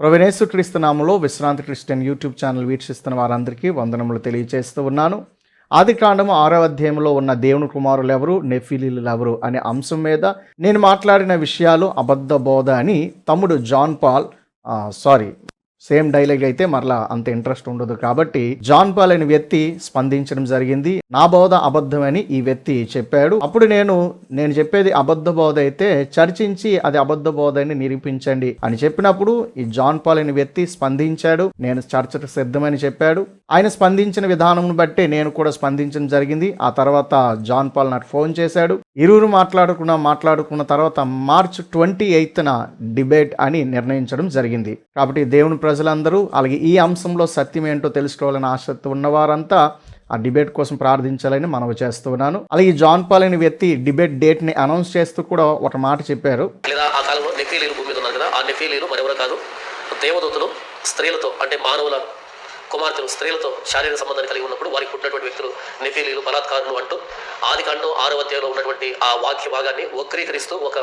ప్రవీణేశ్వర క్రీస్తునామంలో విశ్రాంతి Christian YouTube channel వీక్షిస్తున్న వారందరికీ వందనములు తెలియజేస్తూ ఉన్నాను. ఆది కాండము ఆరో అధ్యాయంలో ఉన్న దేవుని కుమారులు ఎవరు? నెఫిలీలు ఎవరు? అనే అంశం మీద నేను మాట్లాడిన విషయాలు అబద్ధ బోధ అని తమ్ముడు John Paul sorry same dialogue అయితే మరలా అంత ఇంట్రెస్ట్ ఉండదు. కాబట్టి జాన్ పాల్ అనే వ్యక్తి స్పందించడం జరిగింది. నా బోధ అబద్ధమని ఈ వ్యక్తి చెప్పాడు. అప్పుడు నేను నేను చెప్పేది అబద్ధ బోధ అయితే చర్చించి అది అబద్ధ బోధ అని నిరూపించండి అని చెప్పినప్పుడు ఈ జాన్ పాల్ అనే వ్యక్తి స్పందించాడు. నేను చర్చకు సిద్ధమని చెప్పాడు. ఆయన స్పందించిన విధానం బట్టి నేను కూడా స్పందించడం జరిగింది. ఆ తర్వాత జాన్ పాల్ నాకు ఫోన్ చేశాడు. ఇరువురు మాట్లాడుకున్న మాట్లాడుకున్న తర్వాత మార్చ్ ట్వంటీ ఎయిత్న డిబేట్ అని నిర్ణయించడం జరిగింది. కాబట్టి దేవుని ప్రజలందరూ అలాగే ఈ అంశంలో సత్యం ఏంటో తెలుసుకోవాలని ఆసక్తి ఉన్నవారంతా ఆ డిబేట్ కోసం ప్రార్థించాలని మనవి చేస్తున్నాను అలాగే జాన్ పాల్ అనే వ్యక్తి డిబేట్ డేట్ని అనౌన్స్ చేస్తూ కూడా ఒక మాట చెప్పారు. లేదా ఆ కాలంలో నెఫీలీలు భూమి మీద ఉన్నారు కదా ఆ నెఫీలీలు మరెవరో కాదు దేవదూతలు స్త్రీలతో అంటే మానవుల కుమార్తెలు స్త్రీలతో శారీరక సంబంధాన్ని కలిగి ఉన్నప్పుడు వారికి పుట్టినటువంటి వ్యక్తులు నెఫీలీలు బలాత్కారులు అంటూ ఆది కాండం అధ్యాయంలో ఉన్నటువంటి ఆ వాక్య భాగాన్ని వక్రీకరిస్తూ ఒక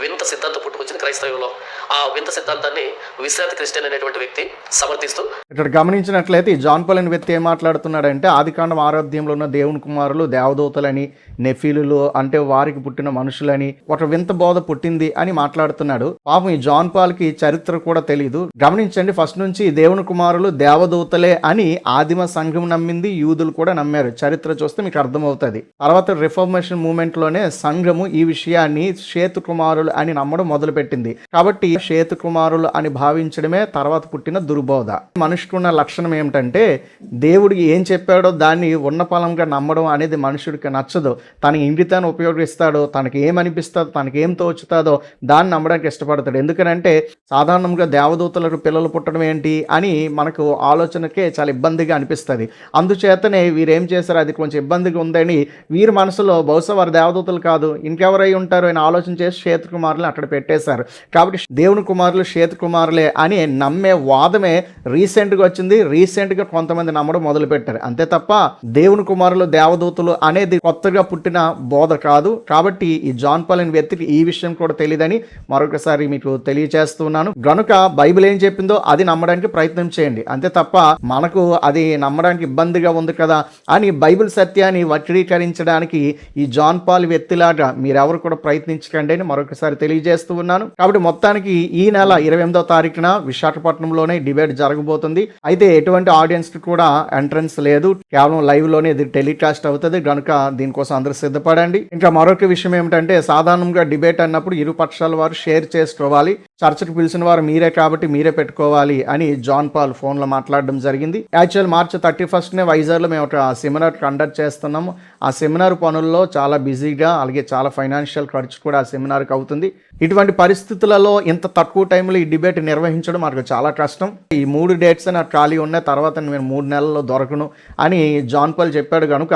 వింత సిద్ధాంతం పుట్టుకొచ్చింది క్రైస్తవంలో ఆ వింత సిద్ధాంతాన్ని విశ్రాంతి క్రిస్టియన్ అనేటువంటి వ్యక్తి సమర్థిస్తూ ఇక్కడ గమనించినట్లయితే జాన్ పాల్ అనే వ్యక్తి ఏం మాట్లాడుతున్నాడంటే ఆదికాండం ఆరాధ్యంలో ఉన్న దేవుని కుమారులు దేవదూతలని నెఫీలులు అంటే వారికి పుట్టిన మనుషులని ఒక వింత బోధ పుట్టింది అని మాట్లాడుతున్నాడు. పాపం ఈ జాన్ పాల్కి చరిత్ర కూడా తెలియదు గమనించండి ఫస్ట్ నుంచి దేవుని కుమారులు దేవదూతలే అని ఆదిమ సంఘం నమ్మింది యూదులు కూడా నమ్మారు. చరిత్ర చూస్తే మీకు అర్థమవుతుంది. తర్వాత రిఫర్మేషన్ మూమెంట్లోనే సంఘము ఈ విషయాన్ని శ్వేత కుమారులు అని నమ్మడం మొదలుపెట్టింది. కాబట్టి శ్వేత కుమారులు అని భావించడమే తర్వాత పుట్టిన దుర్బోధ. మనిషికి ఉన్న లక్షణం ఏమిటంటే దేవుడికి ఏం చెప్పాడో దాన్ని ఉన్న ఫలంగా నమ్మడం అనేది మనుషుడికి నచ్చదు. తన ఇంగితాన్ని ఉపయోగిస్తాడో తనకి ఏం తనకి ఏం తోచుతాదో దాన్ని నమ్మడానికి ఇష్టపడతాడు. ఎందుకనంటే సాధారణంగా దేవదూతలకు పిల్లలు పుట్టడం ఏంటి అని మనకు ఆలోచన ఆలోచనకే చాలా ఇబ్బందిగా అనిపిస్తుంది. అందుచేతనే వీరేం చేశారు? అది కొంచెం ఇబ్బందిగా ఉందని వీరి మనసులో బహుశా వారు దేవదూతలు కాదు ఇంకెవరై ఉంటారు అని ఆలోచన చేసి శ్వేత కుమారులు అక్కడ పెట్టేశారు. కాబట్టి దేవుని కుమారులు శ్వేత కుమారులే అని నమ్మే వాదమే రీసెంట్గా వచ్చింది. రీసెంట్గా కొంతమంది నమ్మడం మొదలు పెట్టారు అంతే తప్ప దేవుని కుమారులు దేవదూతలు అనేది కొత్తగా పుట్టిన బోధ కాదు. కాబట్టి ఈ జాన్ పాల్ వ్యక్తికి ఈ విషయం కూడా తెలియదని మరొకసారి మీకు తెలియజేస్తున్నాను గనుక బైబిల్ ఏం చెప్పిందో అది నమ్మడానికి ప్రయత్నం చేయండి. అంతే తప్ప మనకు అది నమ్మడానికి ఇబ్బందిగా ఉంది కదా అని బైబిల్ సత్యాన్ని వక్రీకరించడానికి ఈ జాన్ పాల్ వ్యక్తిలాగా మీరెవరు కూడా ప్రయత్నించకండి అని మరొకసారి తెలియజేస్తూ ఉన్నాను. కాబట్టి మొత్తానికి ఈ నెల ఇరవై ఎనిమిదో తారీఖున విశాఖపట్నంలోనే డిబేట్ జరగబోతుంది. అయితే ఎటువంటి ఆడియన్స్కి కూడా ఎంట్రన్స్ లేదు. కేవలం లైవ్లోనే ఇది టెలికాస్ట్ అవుతుంది. కనుక దీనికోసం అందరూ సిద్ధపడండి. ఇంకా మరొక విషయం ఏమిటంటే సాధారణంగా డిబేట్ అన్నప్పుడు ఇరు పక్షాల వారు షేర్ చేసుకోవాలి. చర్చకు పిలిచిన వారు మీరే కాబట్టి మీరే పెట్టుకోవాలి అని జాన్ పాల్ ఫోన్లో మాట్లాడడం జరిగింది. యాక్చువల్ మార్చ్ థర్టీ ఫస్ట్ వైజాగ్లో మేము ఒక సెమినార్ కండక్ట్ చేస్తున్నాము. ఆ సెమినార్ పనుల్లో చాలా బిజీగా అలాగే చాలా ఫైనాన్షియల్ ఖర్చు కూడా ఆ సెమినార్కి అవుతుంది. ఇటువంటి పరిస్థితులలో ఇంత తక్కువ టైంలో ఈ డిబేట్ నిర్వహించడం మనకు చాలా కష్టం. ఈ మూడు డేట్స్ నాకు ఖాళీ ఉన్నాయి తర్వాత నేను మూడు నెలల్లో దొరకను అని జాన్ పాల్ చెప్పాడు కనుక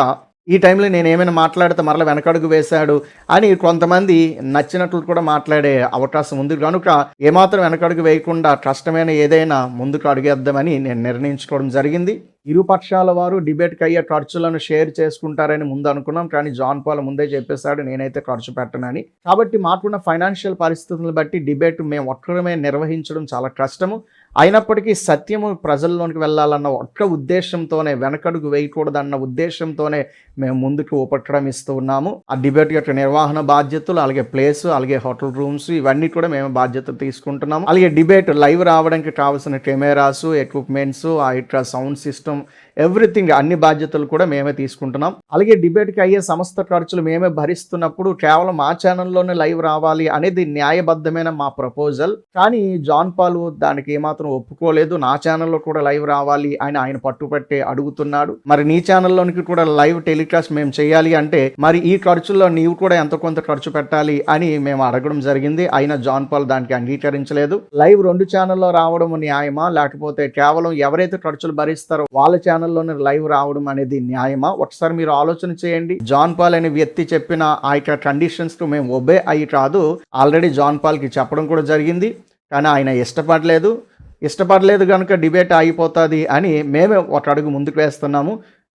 ఈ టైంలో నేను ఏమైనా మాట్లాడితే మరల వెనకడుగు వేశాడు అని కొంతమంది నచ్చినట్లు కూడా మాట్లాడే అవకాశం ఉంది. కనుక ఏమాత్రం వెనకడుగు వేయకుండా కష్టమైన ఏదైనా ముందుకు అడిగేద్దామని నేను నిర్ణయించుకోవడం జరిగింది. ఇరు పక్షాల వారు డిబేట్కి అయ్యే ఖర్చులను షేర్ చేసుకుంటారని ముందు అనుకున్నాం. కానీ జాన్ పాల్ ముందే చెప్పేశాడు నేనైతే ఖర్చు పెట్టనని. కాబట్టి మాకున్న ఫైనాన్షియల్ పరిస్థితులను బట్టి డిబేట్ మేము ఒక్కరమే నిర్వహించడం చాలా కష్టము. అయినప్పటికీ సత్యము ప్రజల్లోనికి వెళ్ళాలన్న ఒక్క ఉద్దేశంతోనే వెనకడుగు వేయకూడదన్న ఉద్దేశంతోనే మేము ముందుకు ఉపక్రమిస్తూ ఇస్తూ ఉన్నాము. ఆ డిబేట్ యొక్క నిర్వహణ బాధ్యతలు అలాగే ప్లేస్ అలాగే హోటల్ రూమ్స్ ఇవన్నీ కూడా మేము బాధ్యతలు తీసుకుంటున్నాము. అలాగే డిబేట్ లైవ్ రావడానికి కావాల్సిన కెమెరాస్ ఎక్విప్మెంట్స్ ఆ యొక్క సౌండ్ సిస్టమ్ ఎవ్రీథింగ్ అన్ని బాధ్యతలు కూడా మేమే తీసుకుంటున్నాం. అలాగే డిబేట్కి అయ్యే సమస్త ఖర్చులు మేమే భరిస్తున్నప్పుడు కేవలం మా ఛానల్లోనే లైవ్ రావాలి అనేది న్యాయబద్ధమైన మా ప్రపోజల్. కానీ జాన్ పాలు దానికి ఏమాత్రం ఒప్పుకోలేదు. నా ఛానల్లో కూడా లైవ్ రావాలి అని ఆయన పట్టుపట్టి అడుగుతున్నాడు. మరి నీ ఛానల్లోనికి కూడా లైవ్ టెలికాస్ట్ మేము చేయాలి అంటే మరి ఈ ఖర్చుల్లో నీవు కూడా ఎంత కొంత ఖర్చు పెట్టాలి అని మేము అడగడం జరిగింది. అయినా జాన్ పాల్ దానికి అంగీకరించలేదు. లైవ్ రెండు ఛానల్లో రావడం న్యాయమా? లేకపోతే కేవలం ఎవరైతే ఖర్చులు భరిస్తారో వాళ్ళ ఛానల్లోనే లైవ్ రావడం అనేది న్యాయమా? ఒకసారి మీరు ఆలోచన చేయండి. జాన్ పాల్ అనే వ్యక్తి చెప్పిన ఆ యొక్క కండిషన్స్కు మేము ఒబే అయ్యి కాదు. ఆల్రెడీ జాన్ పాల్కి చెప్పడం కూడా జరిగింది. కానీ ఆయన ఇష్టపడలేదు. ఇష్టపడలేదు కనుక డిబేట్ ఆగిపోతుంది అని మేమే ఒక అడుగు ముందుకు వేస్తున్నాము.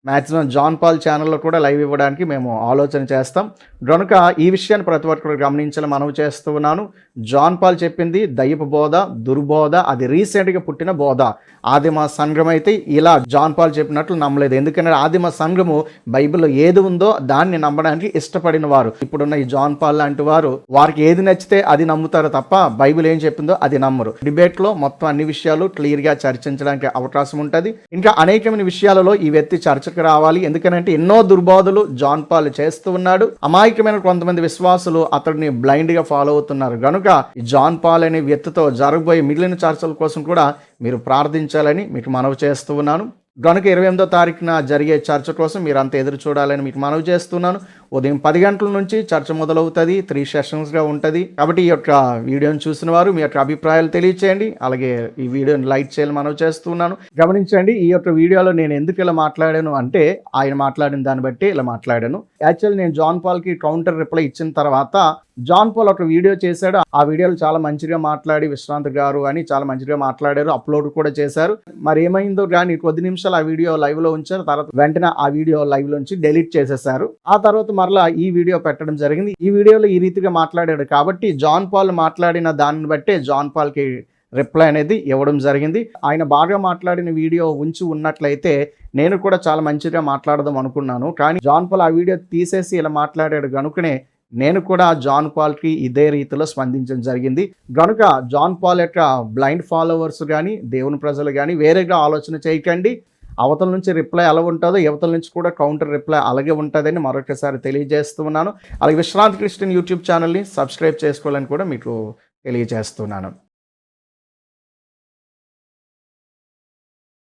మ్యాక్సిమం జాన్ పాల్ ఛానల్లో కూడా లైవ్ ఇవ్వడానికి మేము ఆలోచన చేస్తాం. కనుక ఈ విషయాన్ని ప్రతి ఒక్కరు గమనించాలని మనవి చేస్తూ ఉన్నాను. జాన్ పాల్ చెప్పింది దయ్యపు బోధ దుర్బోధ అది రీసెంట్గా పుట్టిన బోధ. ఆదిమ సంఘం అయితే ఇలా జాన్ పాల్ చెప్పినట్లు నమ్మలేదు. ఎందుకంటే ఆదిమ సంఘము బైబిల్లో ఏది ఉందో దాన్ని నమ్మడానికి ఇష్టపడిన వారు. ఇప్పుడున్న ఈ జాన్ పాల్ లాంటి వారు వారికి ఏది నచ్చితే అది నమ్ముతారు తప్ప బైబిల్ ఏం చెప్పిందో అది నమ్మరు. డిబేట్లో మొత్తం అన్ని విషయాలు క్లియర్గా చర్చించడానికి అవకాశం ఉంటుంది. ఇంకా అనేకమైన విషయాలలో ఈ వ్యక్తి చర్చ చర్చకు రావాలి. ఎందుకంటే ఎన్నో దుర్బోధలు జాన్ పాల్ చేస్తూ ఉన్నాడు. అమాయకమైన కొంతమంది విశ్వాసులు అతడిని బ్లైండ్గా ఫాలో అవుతున్నారు. కనుక ఈ జాన్ పాల్ అనే వ్యక్తితో జరగబోయే మిగిలిన చర్చల కోసం కూడా మీరు ప్రార్థించాలని మీకు మనవి చేస్తూ ఉన్నాను. గనుక ఇరవై ఎనిమిదో తారీఖున జరిగే చర్చ కోసం మీరు అంత ఎదురు చూడాలని మీకు మనవి చేస్తున్నాను. ఉదయం పది గంటల నుంచి చర్చ మొదలవుతుంది త్రీ సెషన్స్గా ఉంటుంది. కాబట్టి ఈ యొక్క వీడియోని చూసిన వారు మీ యొక్క అభిప్రాయాలు తెలియచేయండి. అలాగే ఈ వీడియోని లైక్ చేయాలని మనం చేస్తున్నాను. గమనించండి ఈ యొక్క వీడియోలో నేను ఎందుకు ఇలా మాట్లాడాను అంటే ఆయన మాట్లాడిన దాన్ని బట్టి ఇలా మాట్లాడాను. యాక్చువల్ నేను జాన్ పాల్కి కౌంటర్ రిప్లై ఇచ్చిన తర్వాత జాన్ పాల్ ఒక వీడియో చేశాడు. ఆ వీడియోలో చాలా మంచిగా మాట్లాడి విశ్రాంత్ గారు అని చాలా మంచిగా మాట్లాడారు అప్లోడ్ కూడా చేశారు. మరి ఏమైందో కానీ కొద్ది నిమిషాలు ఆ వీడియో లైవ్లో ఉంచారు. తర్వాత వెంటనే ఆ వీడియో లైవ్లోంచి డెలీట్ చేసేసారు. ఆ తర్వాత మరలా ఈ వీడియో పెట్టడం జరిగింది. ఈ వీడియోలో ఈ రీతిగా మాట్లాడాడు. కాబట్టి జాన్ పాల్ మాట్లాడిన దాన్ని బట్టే జాన్ పాల్కి రిప్లై అనేది ఇవ్వడం జరిగింది. ఆయన బాగా మాట్లాడిన వీడియో ఉంచి ఉన్నట్లయితే నేను కూడా చాలా మంచిగా మాట్లాడదాం అనుకున్నాను. కానీ జాన్ పాల్ ఆ వీడియో తీసేసి ఇలా మాట్లాడాడు కనుకనే నేను కూడా జాన్ పాల్కి ఇదే రీతిలో స్పందించడం జరిగింది. కనుక జాన్ పాల్ యొక్క బ్లైండ్ ఫాలోవర్స్ కానీ దేవుని ప్రజలు కానీ వేరేగా ఆలోచన చేయకండి. అవతల నుంచి రిప్లై ఎలా ఉంటుందో యువతల నుంచి కూడా కౌంటర్ రిప్లై అలాగే ఉంటుందని మరొకసారి తెలియజేస్తున్నాను. అలాగే విశ్రాంతి క్రిస్టియన్ యూట్యూబ్ ఛానల్ని సబ్స్క్రైబ్ చేసుకోవాలని కూడా మీకు తెలియజేస్తున్నాను.